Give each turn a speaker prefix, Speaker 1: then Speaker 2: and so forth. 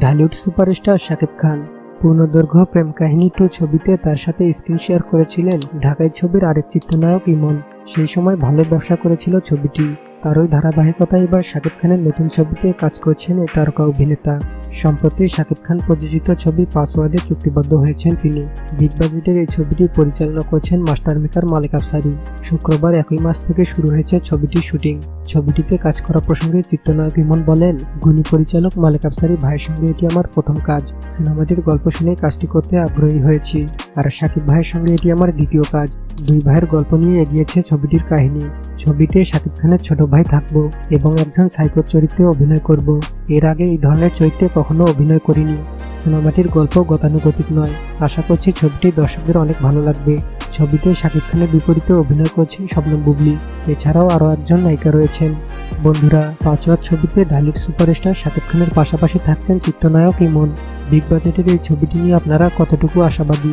Speaker 1: Dhallywood superstar Shakib Khan পূর্ণদৈর্ঘ্য প্রেম কাহিনী two ছবিতে তার সাথে স্ক্রিন শেয়ার করেছিলেন ঢাকাই ছবির আরেক চিত্রনায়ক ইমন। সেই সময় ভালো ব্যবসা করেছিল ছবিটি। তারই ওই ধারাবাহিকতায় এবার শাকিব খানের নতুন ছবিতে কাজ করছেন এই তারকা অভিনেতা। সম্প্রতি শাকিব খান প্রযোজিত ছবি পাসওয়ার্ডে চুক্তিবদ্ধ হয়েছেন তিনি। বিগ বাজেটের এই ছবিটি পরিচালনা করছেন মাস্টার মেকার মালিক আফসারি। শুক্রবার একই মাস থেকে শুরু হয়েছে ছবিটির শুটিং। ছবিটিতে কাজ করা প্রসঙ্গে চিত্রনায়ক ইমন বলেন, গুণী পরিচালক মালিক আফসারি ভাইয়ের সঙ্গে এটি আমার প্রথম কাজ। সিনেমাটির গল্প শুনে কাজটি করতে আগ্রহী হয়েছি। আর শাকিব ভাইয়ের সঙ্গে এটি আমার দ্বিতীয় কাজ। দুই ভাইয়ের গল্প নিয়ে এগিয়েছে ছবিটির কাহিনী। ছবিতে শাকিব খানের ছোট ভাই থাকব এবং একজন সাইকো চরিত্রে অভিনয় করব। এর আগে এই ধরনের চরিত্রে কখনো অভিনয় করিনি। সিনেমাটির গল্প গতানুগতিক নয়। আশা করছি ছবিটি দর্শকদের অনেক ভালো লাগবে। ছবিতে শাকিব খানের বিপরীতে অভিনয় করছেন শবনম বুবলি। এছাড়াও আরও একজন নায়িকা রয়েছেন। বন্ধুরা পাঁচওয়ার ছবিতে ঢালিউড সুপারস্টার শাকিব খানের পাশাপাশি থাকছেন চিত্রনায়ক ইমন। বিগ বাজেটের এই ছবিটি নিয়ে আপনারা কতটুকু আশাবাদী?